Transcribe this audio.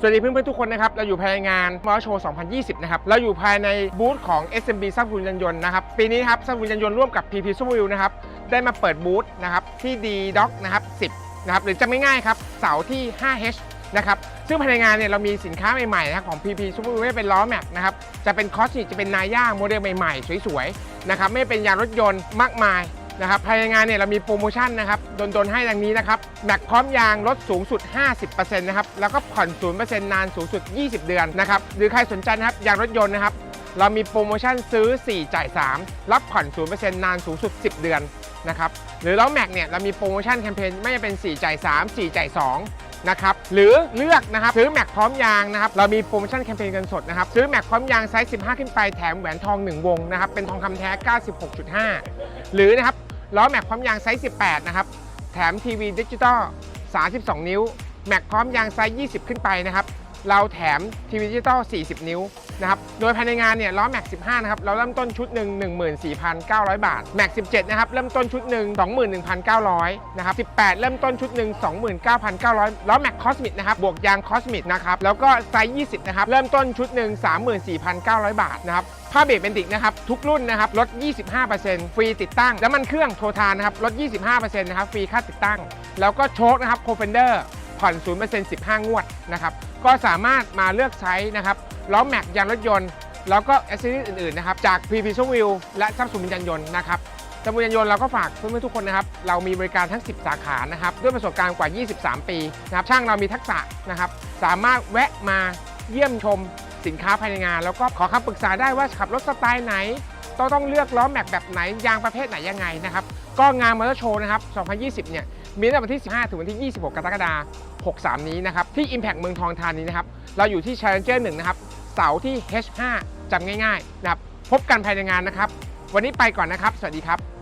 สวัสดีเพื่อนๆทุกคนนะครับ เราอยู่ภายในงานมอเตอร์โชว์ 2020 นะครับ เราอยู่ภายในบูธของ SMB ซับบุญยนยนต์นะครับ ปีนี้ครับซับบุญยนยนต์ร่วมกับ PP s u b a r u นะครับ ได้มาเปิดบูธนะครับ ที่ D Doc นะครับ 10 นะครับ หรือจะไม่ง่ายครับ เสาที่ 5H นะครับ ซึ่งภายในงานเนี่ยเรามีสินค้าใหม่ๆนะครับของ PP s u b a r u ไม่เป็นล้อแม็กนะครับ จะเป็นคอสมิจะเป็นนาย่าโมเดลใหม่ๆ สวยๆ นะครับ ไม่เป็นยางรถยนต์มากมาย นะครับภายในงานเนี่ยเรามีโปรโมชั่นนะครับโดนๆให้ดังนี้นะครับแม็กพร้อมยางลดสูงสุด 50%นะครับแล้วก็ผ่อน 0%นานสูงสุด 20 เดือนนะครับหรือใครสนใจนะครับยางรถยนต์นะครับเรามีโปรโมชั่นซื้อ 4 จ่าย 3 รับผ่อน 0%นานสูงสุด 10 เดือนนะครับหรือล้อแม็กเนี่ยเรามีโปรโมชั่นแคมเปญไม่ว่าจะเป็น 4 จ่าย 3 4 จ่าย 2นะครับหรือเลือกนะครับซื้อแม็กพร้อมยางนะครับเรามีโปรโมชั่นแคมเปญเงินสดนะครับซื้อแม็กพร้อมยางไซส์ 15 ขึ้นไปแถมแหวนทอง 1 วงนะครับเป็นทองคำแท้ 96.5 หรือนะครับ ล้อแม็กพร้อมยางไซส์ 18 นะครับ แถมทีวีดิจิตอล 32 นิ้ว แม็กพร้อมยางไซส์ 20 ขึ้นไปนะครับ เราแถมทีวีดิจิตอล 40 นิ้วนะครับ โดยภายในงานเนี่ยล้อแม็ก15 นะครับ เราเริ่มต้นชุดหนึ่ง14,900 บาท แม็ก17 นะครับ เริ่มต้นชุดหนึ่ง21,900 นะครับ 18 เริ่มต้นชุดหนึ่ง29,900 ล้อแม็กคอสมิกนะครับ บวกยางคอสมิกนะครับ แล้วก็ไซส์ 20 นะครับ เริ่มต้นชุดหนึ่ง34,900 บาทนะครับผ้าเบรกเบนติกนะครับ ทุกรุ่นนะครับลด 25%ฟรีติดตั้ง แล้วมันเครื่องโททานนะครับลด 25%นะครับฟรีค่าติดตั้ง แล้วก็โชคนะครับโคเฟนเดอร์ผ่อน 0% 15 งวดนะครับ ก็สามารถมาเลือกใช้นะครับล้อแม็กยางรถยนต์ แล้วก็แอสเซสซอรี่อื่นๆนะครับจาก p p s o w i l และซัมซุงยานยนต์นะครับซัมซุงยานยนต์เราก็ฝากเพื่อนๆทุกคนนะครับ เรามีบริการทั้ง 10 สาขานะครับ ด้วยประสบการณ์กว่า 23 ปีนะครับ ช่างเรามีทักษะนะครับ สามารถแวะมาเยี่ยมชมสินค้าภายในงาน แล้วก็ขอคำปรึกษาได้ว่าขับรถสไตล์ไหน ต้องต้องเลือกล้อแม็กแบบไหนยางประเภทไหนยังไงนะครับก็งานมอเตอร์โชว์นะครับ 2020 เนี่ย มีตั้งแต่วันที่ 15 ถึงวันที่ 26 กรกฎาคม 63 นี้นะครับ ที่ Impact เมืองทองธานีนะครับ เราอยู่ที่ Challenger 1 นะครับ เสาที่ H5 จำง่ายๆนะครับ พบกันภายในงานนะครับ วันนี้ไปก่อนนะครับ สวัสดีครับ